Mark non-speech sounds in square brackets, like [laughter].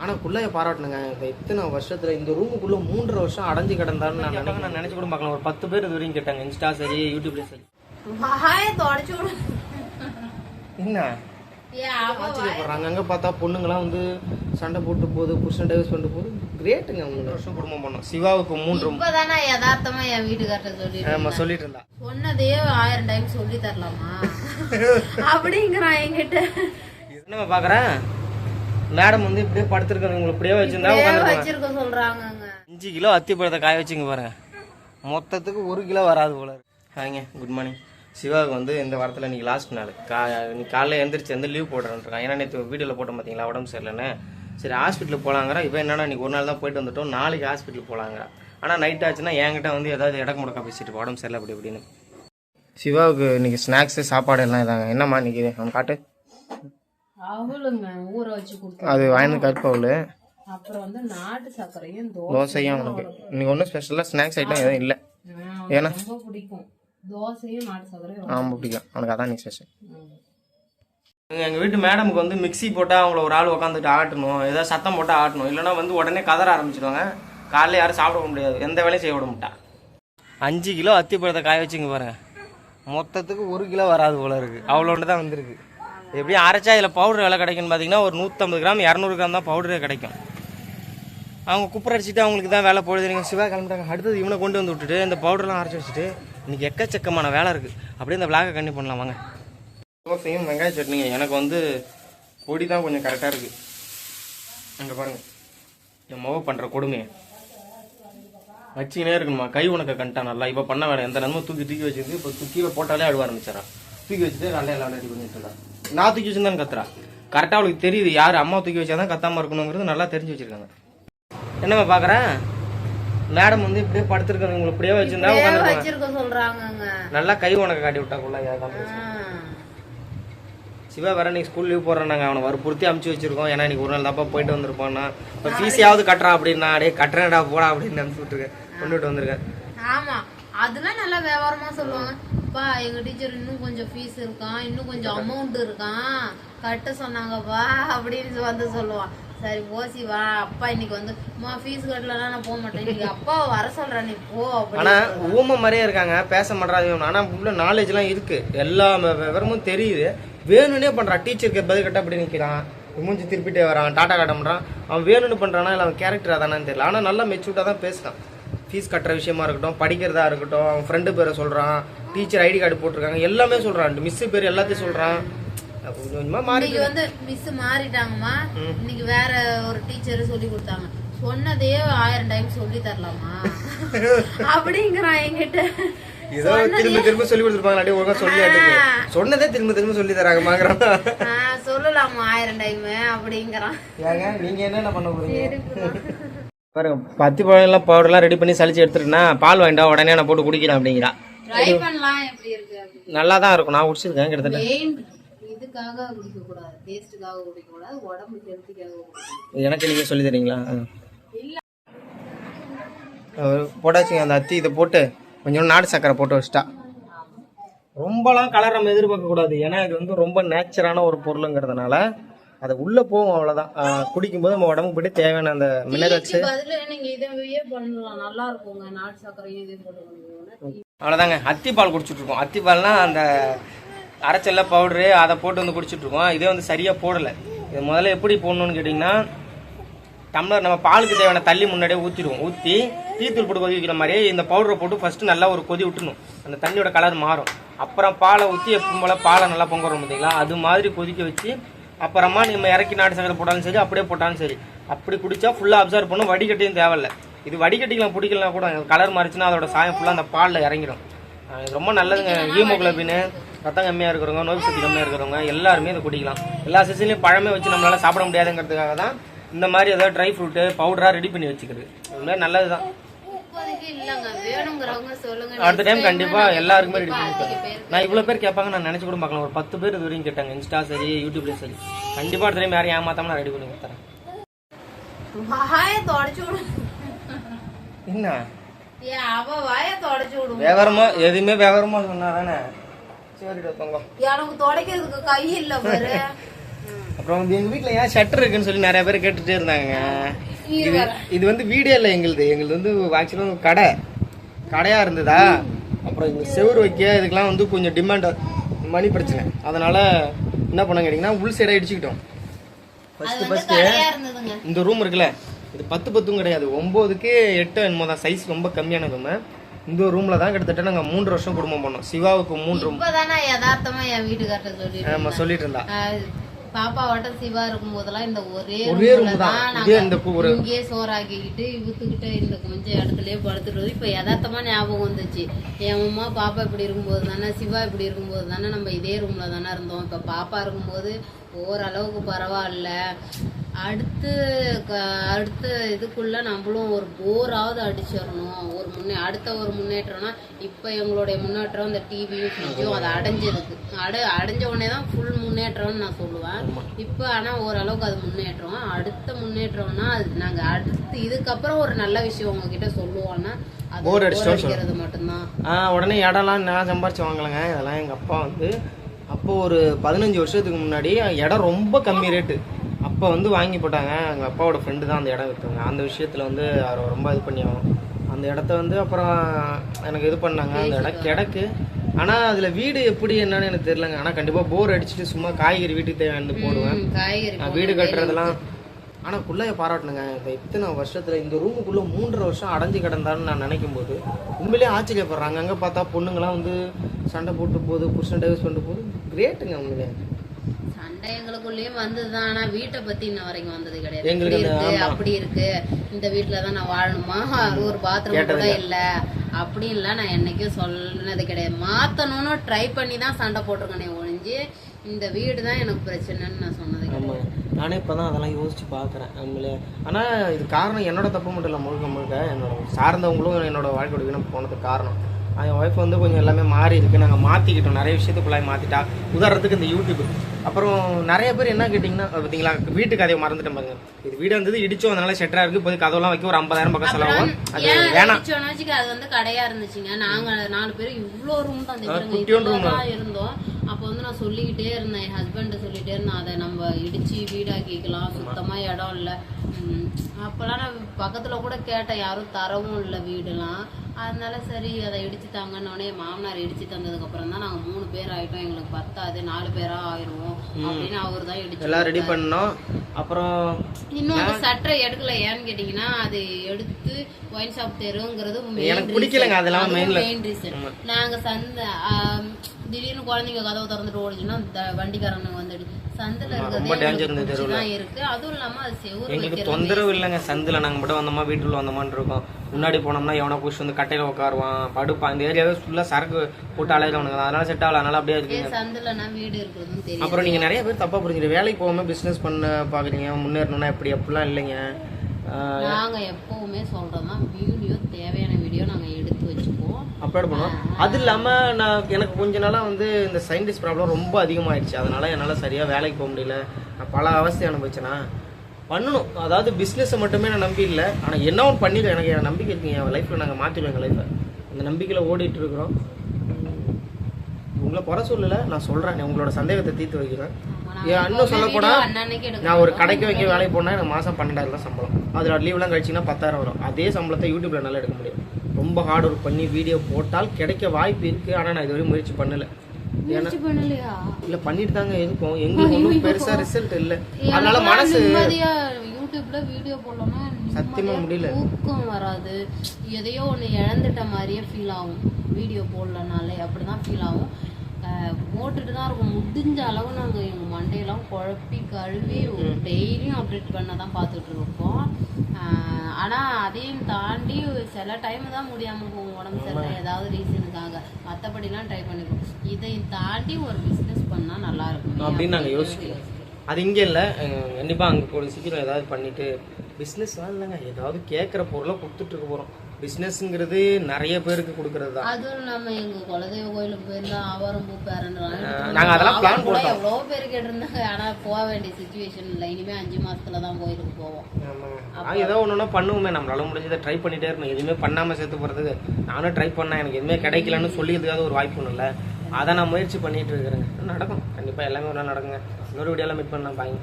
ஆனால் குள்ளைய பாராட்டணுங்க. இத்தனை வருஷத்தில் இந்த ரூமுக்குள்ளே மூன்றரை வருஷம் அடைஞ்சு கிடந்தான்னு நான் நினைக்கிறேன். நான் நினச்சி கூட பார்க்கலாம் ஒரு பத்து பேர் இது வரைக்கும் கேட்டாங்க. இன்ஸ்டா சரி யூடியூப்ல சரி. என்ன? ஆச்சரியப்படுறாங்க அங்கே பார்த்தா பொண்ணுங்களாம் வந்து சண்டை போட்டு போகுது புருஷன் டைவர்ஸ் பண்ணிட்டு போகுது. கிரேட்டுங்க மூணு வருஷம் குடும்பம் பண்ணோம். சிவாவுக்கு மூன்று இப்பதானே யதார்த்தமா என் வீட்டுக்கார்ட்ட சொல்லி நம்ம சொல்லிட்டு இருந்தா. சொன்னதே ஆயிரம் டைம் சொல்லி தரலாமா? [laughs] அப்படிங்கிறான் என்கிட்ட. என்னம்மா பார்க்குறேன் மேடம் வந்து இப்படியே படுத்துருக்காங்க. உங்களை இப்படியே வச்சிருந்தா வச்சிருக்க சொல்றாங்கங்க. அஞ்சு கிலோ அத்தி பழத்தை காய வச்சுங்க பாருங்க. மொத்தத்துக்கு ஒரு கிலோ வராது போல ஹாய்ங்க குட் மார்னிங் சிவாவுக்கு வந்து இந்த வாரத்தில் இன்னைக்கு லாஸ்ட் நாள். கா இன்னைக்கு காலைல எழுந்திரிச்சு வந்து லீவ் போடுறேன்ருக்கான் ஏன்னா நேற்று வீடியோவில் போட்டோம் பார்த்தீங்களா உடம்பு சரியில்லைன்னு. சரி ஹாஸ்பிட்டலுக்கு போகலாங்கிற இப்போ என்னன்னா இன்னைக்கு ஒரு நாள் தான் போயிட்டு வந்துட்டோம். நாளைக்கு ஹாஸ்பிட்டலுக்கு போகலாங்கிற ஆனால் நைட் ஆச்சுன்னா என்கிட்ட வந்து ஏதாவது இடக்கு முடக்கா பேசிட்டு உடம்பு சரியில்லை அப்படி இப்படின்னு. சிவாவுக்கு இன்னைக்கு ஸ்நாக்ஸு சாப்பாடு எல்லாம் இதாங்க. என்னம்மா இன்னைக்கு அவன் காட்டு. அவளுங்க ஊற வச்சு கொடுத்தோம் அது வாங்கினது கருப்பவுள் அப்புறம் வந்து நாட்டு சர்க்கரையும் தோசையும் அவனுக்கு. இன்னைக்கு ஒன்றும் ஸ்பெஷலாக ஸ்நாக்ஸ் ஐட்டம் எதுவும் இல்லை. ஏன்னா? ரொம்ப பிடிக்கும். தோசையும் நாட்டு சர்க்கரையும் ஆமாம் பிடிக்கும். அவனுக்கு அதான் நீ ஸ்பெஷல். எங்கள் வீட்டு மேடமுக்கு வந்து மிக்ஸி போட்டால் அவங்கள ஒரு ஆள் உட்காந்துட்டு ஆட்டணும். ஏதாவது சத்தம் போட்டால் ஆட்டணும். இல்லைன்னா வந்து உடனே கதற ஆரம்பிச்சிடுவாங்க காலைல யாரும் சாப்பிட முடியாது. எந்த வேலையும் செய்ய விட மாட்டா. அஞ்சு கிலோ அத்தி பழத்தை காய வச்சுங்க பாருங்க. மொத்தத்துக்கு ஒரு கிலோ வராது போல இருக்கு. அவ்வளோண்டு தான் வந்திருக்கு. எப்படியும் அரைச்சா இதில் பவுடர் விலை கிடைக்குன்னு பார்த்தீங்கன்னா ஒரு நூற்றம்பது கிராம் இரநூறு கிராம் தான் பவுடரே கிடைக்கும். அவங்க குப்பரை அடிச்சுட்டு அவங்களுக்கு தான் வேலை போடுது நீங்கள் சிவா கிளம்பிட்டாங்க. அடுத்தது இவனை கொண்டு வந்து விட்டுட்டு இந்த பவுடர்லாம் அரைச்சி வச்சுட்டு இன்றைக்கி எக்கச்சக்கமான வேலை இருக்குது அப்படியே இந்த விளாகை கண்டி பண்ணலாம். வாங்க. தோசையும் வெங்காய சட்னிங்க. எனக்கு வந்து பொடி தான் கொஞ்சம் கரெக்டாக இருக்குது அங்கே பாருங்கள் என் முக பண்ணுற கொடுமையை. வச்சுக்கினே இருக்கணுமா? கை உனக்கு கண்டான் நல்லா. இப்போ பண்ண வேணாம். எந்த நேரமும் தூக்கி தூக்கி வச்சுருக்கு இப்போ கீழே போட்டாலே அழுவ ஆரம்பிச்சிடறான் தூக்கி வச்சுட்டு நல்லா எல்லாம் ரெடி பண்ணிட்டு இருக்கா நான் தூக்கி வச்சுருந்தான்னு கத்துறா. கரெக்டாக அவளுக்கு தெரியுது யார் அம்மா தூக்கி வச்சாதான் கத்தாமல் இருக்கணுங்கிறது நல்லா தெரிஞ்சு வச்சிருக்காங்க. என்னம்மா பார்க்குறேன் மேடம் வந்து இப்படியே படுத்துருக்காங்க உங்களை இப்படியே வச்சிருந்தா வச்சிருக்க நல்லா கை உனக்கு காட்டி விட்டாக்குள்ள. சிவா வேற இன்னைக்கு ஸ்கூல் லீவ் போடுறேன் நாங்கள் அவனை வற்புறுத்தி அமுச்சு வச்சிருக்கோம். ஏன்னா இன்னைக்கு ஒரு நாள் தாப்பா போயிட்டு வந்திருப்பான்னா. இப்போ ஃபீஸையாவது கட்டுறான் அப்படின்னா டே கட்டுறேன்டா போடா அப்படின்னு அனுப்பிச்சு விட்டுருக்கேன் கொண்டுட்டு வந்திருக்கேன் ஆமா அதெல்லாம் நல்லா வியாபாரமா சொல்லுவாங்க. பா எங்க டீச்சர் இன்னும் கொஞ்சம் ஃபீஸ் இருக்கான் இன்னும் கொஞ்சம் அமௌண்ட் இருக்கான் கட்ட சொன்னாங்கப்பா அப்படின்னு வந்து சொல்லுவான். சரி ஓசி வா அப்பா இன்னைக்கு வந்து அம்மா ஃபீஸ் கட்டலன்னா நான் போக மாட்டேன். இன்னைக்கு அப்பாவை வர சொல்றேன் நீ போ ஆனால் ஊமை மாதிரியே இருக்காங்க பேச மாட்டாங்க ஆனால் உள்ள நாலேஜ்லாம் இருக்கு. எல்லா விவரமும் தெரியுது. வேணும்னே பண்ணுறான் டீச்சருக்கு பதில் கட்ட அப்படி நிற்கிறான் மூஞ்சி திருப்பிட்டே வரான். டாட்டா காட்ட பண்ணுறான் அவன் வேணும்னு பண்ணுறானா இல்லை அவன் கேரக்டர் அதானு தெரியல. ஆனால் நல்லா மெச்சூர்டாக தான் பேசுறான். ஃபீஸ் கட்டுற விஷயமா இருக்கட்டும் படிக்கிறதா இருக்கட்டும் அவன் ஃப்ரெண்டு பேரை சொல்கிறான் டீச்சர் ஐடி கார்டு போட்டிருக்காங்க எல்லாமே சொல்கிறான் மிஸ்ஸு பேர் எல்லாத்தையும் சொல்கிறான் கொஞ்சம் கொஞ்சமாக மாறி வந்து மிஸ் மாறிட்டாங்கம்மா. இன்னைக்கு வேற ஒரு டீச்சர் சொல்லி கொடுத்தாங்க. சொன்னதே ஆயிரம் டைம் சொல்லி தரலாமா? [laughs] அப்படிங்கிறான் என்கிட்ட. ஏதோ திரும்ப திரும்ப சொல்லி கொடுத்துருப்பாங்க அப்படியே ஒழுங்கா சொல்லி சொன்னதே திரும்ப திரும்ப சொல்லி தராங்கம்மாங்கிறான். ஆ, சொல்லலாமா ஆயிரம் டைம் அப்படிங்கிறான். ஏங்க நீங்க என்னென்ன பண்ண போறீங்க? பாருங்க பத்தி பழம் எல்லாம் பவுடர்லாம் ரெடி பண்ணி சலிச்சு எடுத்துட்டுனா பால் வாங்கிட்டா உடனே நான் போட்டு குடிக்கிறேன் அப்படிங்கிறா. நல்லா தான் இருக்கும். நான் குடிச்சிருக்கேன் கிட்டத்தட்ட. இதுக்காக டேஸ்ட்டுக்காக உடம்பு ஹெல்த்திக்காக எனக்கு நீங்க சொல்லி தரீங்களா? போட்டாச்சுங்க அந்த அத்தி இதை போட்டு கொஞ்சம் நாடு சக்கரை போட்டு வச்சிட்டா. ரொம்பலாம் கலர் நம்ம எதிர்பார்க்க கூடாது ஏன்னா இது வந்து ரொம்ப நேச்சரான ஒரு பொருளுங்கிறதுனால அது உள்ள போகும் அவ்வளவுதான். ஆ, குடிக்கும்போது நம்ம உடம்புக்கு போட்டு தேவையான அந்த மினரல்ஸ் அவ்வளோதாங்க அத்திப்பால் குடிச்சிட்டு இருக்கோம் அத்திப்பால்னா அந்த அரைச்சல்ல பவுடரு அதை போட்டு வந்து குடிச்சிட்டு இருக்கோம் இதே வந்து சரியாக போடலை. இது முதல்ல எப்படி போடணும்னு கேட்டிங்கன்னா டம்ளர் நம்ம பாலுக்கு தேவையான தண்ணி முன்னாடியே ஊற்றிடுவோம் ஊற்றி டீத்தூள் போட்டு கொதி வைக்கிற மாதிரியே இந்த பவுடரை போட்டு ஃபஸ்ட்டு நல்லா ஒரு கொதி விட்டுணும் அந்த தண்ணியோட கலர் மாறும். அப்புறம் பாலை ஊற்றி எப்பவும் போல் பாலை நல்லா பொங்க வரும் பார்த்தீங்களா அது மாதிரி கொதிக்க வச்சு அப்புறமா நம்ம இறக்கி நாட்டு சக்கரை போட்டாலும் சரி அப்படியே போட்டாலும் சரி. அப்படி குடிச்சா ஃபுல்லாக அப்சர்வ் பண்ணும் வடிகட்டியும் தேவையில்லை. இது வடிகட்டிக்கலாம் பிடிக்கலாம் கூட கலர் மாறிச்சுன்னா அதோட சாயம் ஃபுல்லாக அந்த பாலில் இறங்கிடும் இது ரொம்ப நல்லதுங்க. ஹீமோகுளோபின் ரத்தம் கம்மியாக இருக்கிறவங்க நோய் சக்தி கம்மியாக இருக்கிறவங்க எல்லாருமே இதை குடிக்கலாம். எல்லா சீசன்லையும் பழமே வச்சு நம்மளால் சாப்பிட முடியாதுங்கிறதுக்காக தான் இந்த மாதிரி ஏதாவது ட்ரை ஃப்ரூட்டு பவுடராக ரெடி பண்ணி வச்சுக்கிறது. அது மாதிரி நல்லது தான் அடுத்த டைம் கண்டிப்பாக எல்லாருக்குமே ரெடி பண்ணி நான் இவ்வளோ பேர் கேட்பாங்க நான் நினச்சி கூட பார்க்கலாம் ஒரு பத்து பேர் இது வரைக்கும் கேட்டாங்க. இன்ஸ்டா சரி யூடியூப்லேயும் சரி. கண்டிப்பாக அடுத்த டைம் யாரையும் ஏமாத்தாம நான் ரெடி பண்ணி கொடுத்துறேன். என்ன? விவரமா எதுவுமே விவரமா சொன்னா தானே சரிடா தங்கம் எனக்கு துடைக்கிறதுக்கு கை இல்ல பாரு. அப்புறம் வந்து எங்கள் வீட்டில் ஏன் ஷட்டர் இருக்குன்னு சொல்லி நிறைய பேர் கேட்டுகிட்டே இருந்தாங்க. இது இது வந்து வீடே இல்லை எங்களுது. எங்களுது வந்து ஆக்சுவலாக கடை. கடையாக இருந்ததா? அப்புறம் இந்த செவுரு வைக்க இதுக்கெல்லாம் வந்து கொஞ்சம் டிமாண்ட் மணி பிரச்சனை. அதனால் என்ன பண்ண கேட்டிங்கன்னா உள் சைடாக இடிச்சுக்கிட்டோம். ஃபஸ்ட்டு ஃபஸ்ட்டு இந்த ரூம் இருக்குல்ல இது பத்து பத்தும் கிடையாது. ஒம்போதுக்கு எட்டு என்னமோ தான். சைஸ் ரொம்ப கம்மியான ரூமு இந்த ரூமில் தான் கிட்டத்தட்ட நாங்கள் மூன்று வருஷம் குடும்பம் பண்ணோம். சிவாவுக்கு மூன்று நம்ம சொல்லிட்டு இருந்தா. ஆஹ் பாப்பா வட்ட சிவா இருக்கும் போதெல்லாம் இந்த ஒரே ஒரே தான். இதே இந்த ஒரு- இங்கேயே சோறாக்கிக்கிட்டு இவுத்துக்கிட்ட இந்த கொஞ்சம் இடத்துலயே படுத்துட்டு இப்ப யதார்த்தமா ஞாபகம் வந்துச்சு. என் அம்மா பாப்பா இப்படி இருக்கும்போது தானே சிவா இப்படி இருக்கும்போது தானே நம்ம இதே ரூம்ல தானே இருந்தோம். இப்ப பாப்பா இருக்கும்போது ஓரளவுக்கு பரவாயில்ல. அடுத்து அடுத்த இதுக்குள்ள நம்மளும் ஒரு போராவது அடிச்சிடணும். ஒரு முன்னே அடுத்த ஒரு முன்னேற்றம்னா இப்போ எங்களுடைய முன்னேற்றம் இந்த டிவியும் ஃப்ரிட்ஜும் அது அடைஞ்சிருக்கு அட அடைஞ்ச உடனே தான் ஃபுல் முன்னேற்றம்னு நான் சொல்லுவேன் இப்போ ஆனால் ஓரளவுக்கு அது முன்னேற்றம். அடுத்த முன்னேற்றம்னா அது நாங்கள் அடுத்து இதுக்கப்புறம் ஒரு நல்ல விஷயம் உங்ககிட்ட சொல்லுவோம்னா அடிச்சிட்டோம்னு அடிக்கிறது மட்டும்தான். உடனே இடம்லாம் நான் சம்பாரிச்சு வாங்கலைங்க. இதெல்லாம் எங்கள் அப்பா வந்து அப்போ ஒரு பதினஞ்சு வருஷத்துக்கு முன்னாடி இடம் ரொம்ப கம்மி ரேட்டு அப்போ வந்து வாங்கி போட்டாங்க. எங்கள் அப்பாவோட ஃப்ரெண்டு தான் அந்த இடம் விற்றாங்க அந்த விஷயத்தில் வந்து அவர் ரொம்ப இது பண்ணி ஆகணும் அந்த இடத்த வந்து அப்புறம் எனக்கு இது பண்ணாங்க. அந்த இடம் கிடக்கு. ஆனால் அதில் வீடு எப்படி என்னன்னு எனக்கு தெரியலங்க. ஆனால் கண்டிப்பாக போர் அடிச்சுட்டு சும்மா காய்கறி வீட்டுக்கு தேவையானது போடுவேன். நான் வீடு கட்டுறதெல்லாம் ஆனால் குள்ளைய பாராட்டணுங்க. இந்த இத்தனை வருஷத்தில் இந்த ரூமுக்குள்ளே மூன்றரை வருஷம் அடைஞ்சு கிடந்தான்னு நான் நினைக்கும் போது உண்மையிலேயே ஆச்சரியப்படுறாங்க. அங்கே பார்த்தா பொண்ணுங்களாம் வந்து சண்டை போட்டு போகுது புருஷன் டைவர்ஸ் பண்ணிட்டு போகுது கிரேட்டுங்க உண்மையிலே சண்டை எங்களுக்குள்ளேயும் வந்ததுதான். ஆனா வீட்டை பத்தி இன்ன வரைக்கும் வந்தது கிடையாது. இப்படி இருக்கு அப்படி இருக்கு. இந்த வீட்டுல தான் நான் வாழணுமா? ஒரு பாத்ரூம் கூட இல்ல. அப்படின்லாம் நான் என்றைக்கும் சொன்னது கிடையாது. மாற்றணும்னு ட்ரை பண்ணி தான் சண்டை போட்டிருக்கேனே ஒழிஞ்சு இந்த வீடு தான் எனக்கு பிரச்சனைன்னு நான் சொன்னது ஆமாம் நானே இப்போ தான் அதெல்லாம் யோசித்து பார்க்குறேன் நம்மளே ஆனால் இது காரணம் என்னோட தப்பு மட்டும் இல்லை முழுக்க முழுக்க என்னோட சார்ந்தவங்களும் என்னோட வாழ்க்கையோட வீணம் போனதுக்கு காரணம். என் ஒய்ஃப் வந்து கொஞ்சம் எல்லாமே மாறி இருக்கு. நாங்கள் மாற்றிக்கிட்டோம் நிறைய விஷயத்துக்குள்ளாய் மாற்றிட்டா உதாரணத்துக்கு இந்த யூடியூப் அப்புறம் நிறைய பேர் என்ன கேட்டிங்கன்னா பார்த்தீங்களா வீட்டு கதையை மறந்துட்டேன் பாருங்க. இது வீடு வந்தது இடிச்சோம். அதனால செட்டராக இருக்கு. இப்போது கதவுலாம் வைக்க ஒரு ஐம்பதாயிரம் பக்கம் செலவாகும். அது வேணாம். அது வந்து கடையா இருந்துச்சுங்க. நாங்க நாலு பேரும் இவ்ளோ ரூம் தான் இருந்தோம். அப்ப வந்து நான் சொல்லிக்கிட்டே இருந்தேன். என் ஹஸ்பண்ட் சொல்லிட்டே இருந்தேன். அதை நம்ம இடிச்சு வீடாக்கிக்கலாம். சுத்தமா இடம் இல்ல. அப்பெல்லாம் நான் பக்கத்துல கூட கேட்டேன். யாரும் தரவும் இல்ல வீடுலாம். அதனால சரி அதை இடிச்சு தாங்கன்னொடனே மாமனார் இடிச்சு தந்ததுக்கு அப்புறம் தான் நாங்க மூணு பேர் ஆயிட்டோம். எங்களுக்கு பத்தாது நாலு பேரா ஆயிருவோம் அப்படின்னு அவர் தான் இடிச்சு எல்லாம் ரெடி பண்ணோம். அப்புறம் இன்னும் அந்த சட்டை எடுக்கல ஏன்னு கேட்டீங்கன்னா அது எடுத்து ஒயின் ஷாப் தெருங்கிறது எனக்கு பிடிக்கலங்க அதெல்லாம் மெயின் ரீசன் நாங்க சந்த திடீர்னு குழந்தைங்க கதவு திறந்துட்டு ஓடிச்சுன்னா வண்டிக்காரனுங்க வந்துடு சந்தில இருக்கிறது இருக்கு. அதுவும் இல்லாம அது வைக்கிறது தொந்தரவு இல்லைங்க சந்தில் நாங்கள் மட்டும் வந்தோமா வீட்டுக்குள்ள வந்தோமான்னு இருக்கோம். முன்னாடி போனோம்னா எவனோ புஷ் வந்து கட்டையில் உட்காருவான் படுப்பான். இந்த ஏரியாவே ஃபுல்லாக சரக்கு போட்டு அலையிறவனுங்க அதனால செட் ஆகல. அதனால அப்படியே இருக்குங்க. அப்புறம் நீங்கள் நிறைய பேர் தப்பாக புரிஞ்சுட்டு வேலைக்கு போகாமல் பிஸ்னஸ் பண்ண பார்க்குறீங்க முன்னேறணும்னா எப்படி? அப்படிலாம் இல்லைங்க. ஆஹ் நாங்க எப்பவுமே சொல்றோம்னா வீடியோ தேவையான வீடியோ நாங்க எடுத்து வச்சுப்போம். அப்லோட் பண்ணுவோம்? அது இல்லாமல் நான் எனக்கு கொஞ்ச நாளாக வந்து இந்த சயின்டிஸ்ட் ப்ராப்ளம் ரொம்ப அதிகமாகிடுச்சு அதனால என்னால் சரியாக வேலைக்கு போக முடியல. நான் பல அவஸ்தை அனுபவிச்சேனா. பண்ணணும். அதாவது பிஸ்னஸை மட்டுமே நான் நம்பி இல்லை. ஆனால் என்ன ஒன்று பண்ணிடுவேன் எனக்கு என் நம்பிக்கை இருக்குங்க என் லைஃப்பில் நாங்கள் மாற்றிடுவோம் எங்கள் லைஃப்பை அந்த நம்பிக்கையில் ஓடிட்டு இருக்கிறோம். உங்களை குறை சொல்லலை. நான் சொல்கிறேன் உங்களோட சந்தேகத்தை தீர்த்து வைக்கிறேன். என் இன்னும் சொல்ல போனால் அன்னன்னைக்கு எடுக்க நான் ஒரு கடைக்கு வைக்க வேலைக்கு போனால் எனக்கு மாதம் பன்னெண்டாயிரம் சம்பளம். அதில் லீவ்லாம் கழிச்சிங்கன்னா பத்தாயிரம் வரும். அதே சம்பளத்தை யூடியூப்ல நல்லா எடுக்க முடியும். ரொம்ப ஹார்ட் ஒர்க் பண்ணி வீடியோ போட்டால் கிடைக்க வாய்ப்பு இருக்குது ஆனால் நான் இதுவரை முயற்சி பண்ணல. இல்லை பண்ணிட்டு தாங்க இருக்கோம் எங்களுக்கு ஒன்றும் பெருசாக ரிசல்ட் இல்லை. அதனால மனசு யூடியூப்ல வீடியோ போடலன்னா சத்தியமா முடியல. தூக்கம் வராது. எதையோ ஒண்ணு இழந்துட்ட மாதிரியே ஃபீல் ஆகும். வீடியோ போடலனாலே அப்படிதான் ஃபீல் ஆகும். போட்டுட்டு தான் இருக்கும். முடிஞ்ச அளவு நாங்கள் எங்கள் மண்டையெல்லாம் குழப்பி கழுவி டெய்லியும் அப்டேட் பண்ண தான் பார்த்துட்டு இருக்கோம். அஹ் ஆனா அதையும் தாண்டி சில டைம் தான் முடியாம போகும். உடம்பு சரியில்லை. ஏதாவது ரீசனுக்காக மற்றபடிலாம் ட்ரை பண்ணிருக்கோம் இதையும் தாண்டி ஒரு பிஸ்னஸ் பண்ணா நல்லா இருக்கும். அப்படின்னு நாங்கள் யோசிக்கிறோம். அது இங்கே இல்லை. கண்டிப்பாக அங்கே கூட சீக்கிரம் ஏதாவது பண்ணிட்டு பிஸ்னஸ்லாம் இல்லைங்க. ஏதாவது கேட்குற பொருளை கொடுத்துட்டு இருக்க போகிறோம் பிஸ்னஸ்ங்கிறது நிறைய பேருக்கு கொடுக்கறது தான் அதுவும் இல்லாம எங்க குலதெய்வ கோயிலுக்கு போயிருந்தா ஆவாரம் பூ நாங்க அதெல்லாம் plan கூட போட்டோம். எவ்வளோ பேர் கேட்டிருந்தாங்க. ஆனா போக வேண்டிய சுச்சுவேஷன் இல்லை. இனிமே அஞ்சு மாசத்துல தான் கோயிலுக்கு போவோம். நான் ஏதோ ஒன்று ஒன்றா பண்ணுவோமே. நம்மளால முடிஞ்சதை ட்ரை பண்ணிட்டே இருக்கணும் எதுவுமே பண்ணாமல் சேர்த்து போகிறதுக்கு நானும் ட்ரை பண்ணேன் எனக்கு எதுவுமே கிடைக்கலன்னு சொல்லியதுக்காக ஒரு வாய்ப்பு ஒன்றும் இல்லை. அதை நான் முயற்சி பண்ணிட்டு இருக்கிறேங்க நடக்கும். கண்டிப்பாக எல்லாமே ஒரு நாள் நடக்குங்க. இன்னொரு வீடியோலாம் மீட் பண்ணலாம். பாய்